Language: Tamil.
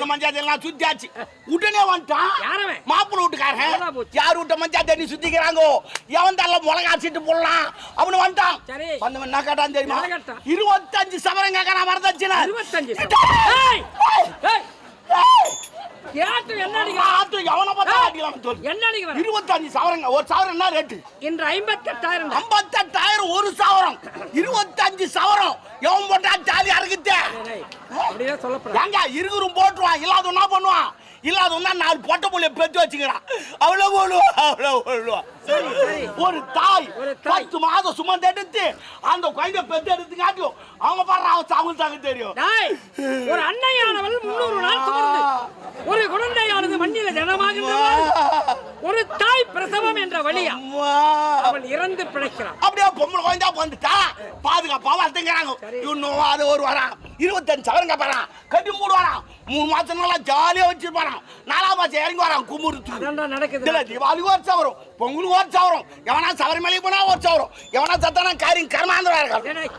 போன மஞ்சாத்தி எல்லாம் சுத்தியாச்சு. உடனே வந்துட்டான் யாரவன்? மாப்பிள்ளை வீட்டுக்காரன். யார் விட்ட சுத்திக்கிறாங்கோ? எவன் தள்ள மிளகா சீட்டு போடலாம். அவனு வந்துட்டான். வந்தவன் என்ன கேட்டான் தெரியுமா? இருபத்தஞ்சு சவரம் இருபத்தஞ்சு. சொல்லு. என்ன அடிக்கிறான் இருபத்தஞ்சு சவரங்க. ஒரு சவரம் என்ன ரேட்டு. இன்று ஐம்பத்தெட்டாயிரம். ஐம்பத்தெட்டாயிரம் ஒரு சவரம் இருபத்தஞ்சு சவரம் எவன் போட்டா ஜாலியா இருக்குதே டேய், அப்படியே சொல்லப்படாது. ஏங்க இருக்குறும் போட்டுருவான். இல்லாத என்ன பண்ணுவான் இல்லாத நாலு பொட்டை புள்ளைய பெத்து வச்சுக்கிறான். அவ்வளவு போடுவான் சரி, சரி. ஒரு தாய். பத்து மாதம் சுமந்து எடுத்து அந்த குழந்தை பெத்து எடுத்து காட்டியும் அவங்க பாடுற அவன் அவங்களுக்கு தாங்க தெரியும். ஒரு அன்னையானவள் முன்னூறு நாள் சுமந்து ஒரு குழந்தையானது மண்ணில ஜனமாகின்ற போது, ஒரு தாய் பிரசவம் என்ற வழியா. அவள் இறந்து பிழைக்கிறான் அப்படியே பொம்பளை குழந்தா வந்துட்டா பாதுகாப்பா வளர்த்துக்கிறாங்க. சரி. இன்னும் அது ஒரு வாரம். இருபத்தஞ்சு சவரங்க போறான் கட்டி மூடு வரான் மூணு மாசம் நல்லா ஜாலியா வச்சிருப்பான் நாலாம் மாசம் இறங்கி வரான் குமுறுத்து நடக்குது. இதுல தீபாவளிக்கு ஒரு சவரம் பொங்கலுக்கு ஒரு சவரம். எவனா சவரி மலைக்கு போனா ஒரு சவரம். எவனா சத்தானா காரியம் கர்மாந்திரா இருக்கான் டேய்,